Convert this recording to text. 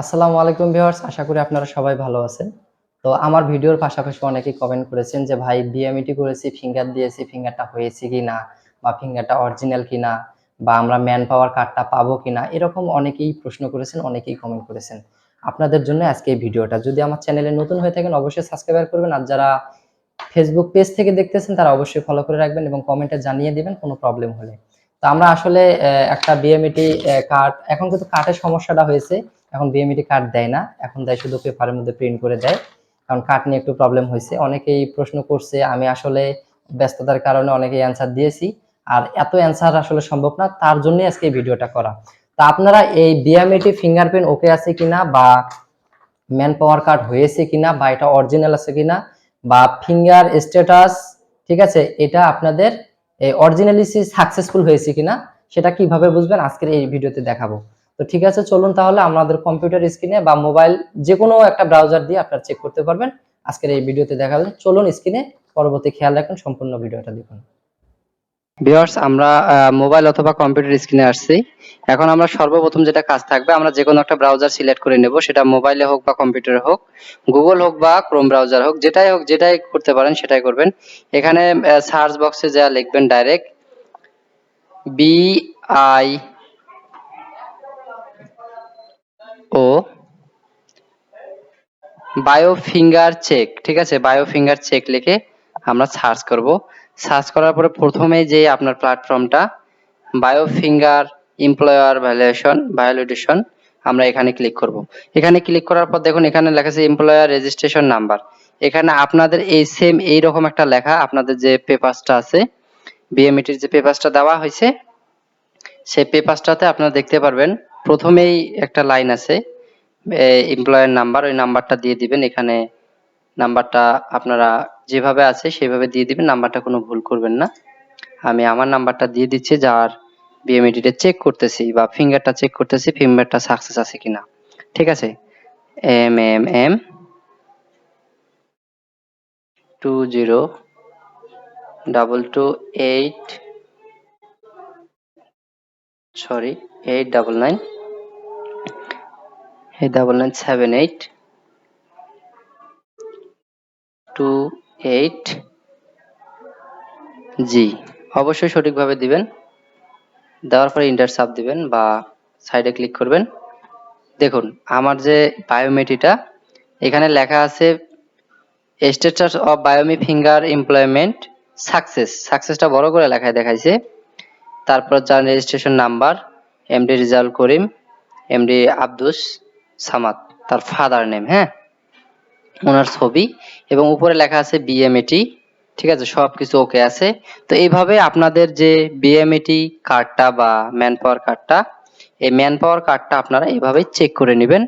আসসালামু আলাইকুম ভিউয়ার্স, আশা করি আপনারা সবাই ভালো আছেন। তো আমার ভিডিওর পাশাপাশি অনেকেই কমেন্ট করেছেন যে, ভাই বিএমইটি করেছি ফিঙ্গার দিয়েছি ফিঙ্গারটা হয়েছে কি না? বা ফিঙ্গারটা অরিজিনাল কি না? বা আমরা ম্যান পাওয়ার কার্ডটা পাবো কি না? এরকম অনেকেই প্রশ্ন করেছেন, অনেকেই কমেন্ট করেছেন। আপনাদের জন্য আজকে এই ভিডিওটা। যদি আমার চ্যানেলে নতুন হয়ে থাকেন, অবশ্যই সাবস্ক্রাইব করবেন। আর যারা ফেসবুক পেজ থেকে দেখতেছেন, তারা অবশ্যই ফলো করে রাখবেন এবং কমেন্টে জানিয়ে দিবেন, কোনো প্রবলেম হলে। তো আমরা আসলে একটা বিএমইটি কার্ড এখন কিন্তু কার্ডের সমস্যাটা হয়েছে। এখন বিএমইটি কার্ড দেয় না, এখন দেয় শুধু পেপারের মধ্যে প্রিন্ট করে দেয়। কারণ কার্ড নিয়ে একটু প্রবলেম হয়েছে। অনেকেই প্রশ্ন করছে, আমি আসলে ব্যস্ততার কারণে অনেকেই অ্যান্সার দিয়েছি। আর এত অ্যান্সার আসলে সম্ভব না, তার জন্যই আজকে এই ভিডিওটা করা। তা আপনারা এই বিএমইটি ফিঙ্গারপ্রিন্ট ওকে আছে কিনা বা ম্যান পাওয়ার কার্ড হয়েছে কিনা বা এটা অরিজিনাল আছে কিনা বা ফিঙ্গার স্ট্যাটাস ঠিক আছে? এটা আপনাদের অরিজিনালি সাকসেসফুল হয়েছে কিনা, সেটা কীভাবে বুঝবেন আজকের এই ভিডিওতে দেখাবো। তো ঠিক আছে, চলুন তাহলে আমাদের কম্পিউটার স্ক্রিনে বা মোবাইল যে কোনো একটা ব্রাউজার দিয়ে আপনারা চেক করতে পারবেন। আজকের এই ভিডিওতে দেখাবেন চলুন স্ক্রিনে পরবর্তী খেয়াল রাখুন, সম্পূর্ণ ভিডিওটা দেখুন। ভিউয়ার্স আমরা মোবাইল অথবা কম্পিউটার স্ক্রিনে আসছি। এখন আমরা সর্বপ্রথম যেটা কাজ থাকবে, আমরা যে কোনো একটা ব্রাউজার সিলেক্ট করে নেব। সেটা মোবাইলে হোক বা কম্পিউটারে হোক গুগল হোক বা ক্রোম ব্রাউজার হোক, যেটাই হোক, যেটাই করতে পারেন, সেটাই করবেন। এখানে সার্চ বক্সে যা লিখবেন direct B I O bio finger check ঠিক আছে? বায়ো ফিঙ্গার চেক লিখে আমরা সার্চ করব। সার্চ করার পরে প্রথমে যে আপনার প্ল্যাটফর্মটা bio finger employer valuation validation আমরা এখানে ক্লিক করব। এখানে ক্লিক করার পর দেখুন, এখানে লেখা আছে এমপ্লয়ার রেজিস্ট্রেশন নাম্বার এখানে আপনাদের এই সেম এই রকম একটা লেখা, আপনাদের যে পেপারসটা আছে বিএমইটির যে পেপারসটা দেওয়া হয়েছে, সেই পেপারসটাতে আপনারা দেখতে পারবেন, প্রথমেই একটা লাইন আছে এমপ্লয়ার নাম্বার ওই নাম্বারটা দিয়ে দিবেন, এখানে নাম্বারটা আপনারা যেভাবে আছে সেভাবে দিয়ে দিবেন, নাম্বারটা কোনো ভুল করবেন না। আমি আমার নাম্বারটা দিয়ে দিচ্ছি, যার বিএমইডিটা চেক করতেছি বা ফিঙ্গারটা চেক করতেছি ফিঙ্গারটা সাকসেস আছে কিনা। ঠিক আছে? M M M two zero double two eight sorry eight double nine eight double nine seven eight two eight G অবশ্যই সঠিকভাবে দিবেন। দেওয়ার পরে ইন্টার সাব দিবেন বা সাইডে ক্লিক করবেন। দেখুন, আমার যে বায়োমেট্রিটা এখানে লেখা আছে status of বায়োমি finger employment success সাকসেসটা বড় করে লেখায় দেখাইছে। তারপর যার registration number MD Rizal Karim MD Abdus Samad, তার ফাদার নেম হ্যাঁ? ওনার ছবি এবং উপরে লেখা আছে বিএমএটি ঠিক আছে? সব কিছু ওকে আছে। তো এইভাবে আপনাদের যে বিএমএটি কার্ডটা বা ম্যান পাওয়ার কার্ডটা এই ম্যান পাওয়ার কার্ডটা আপনারা এইভাবে চেক করে নেবেন।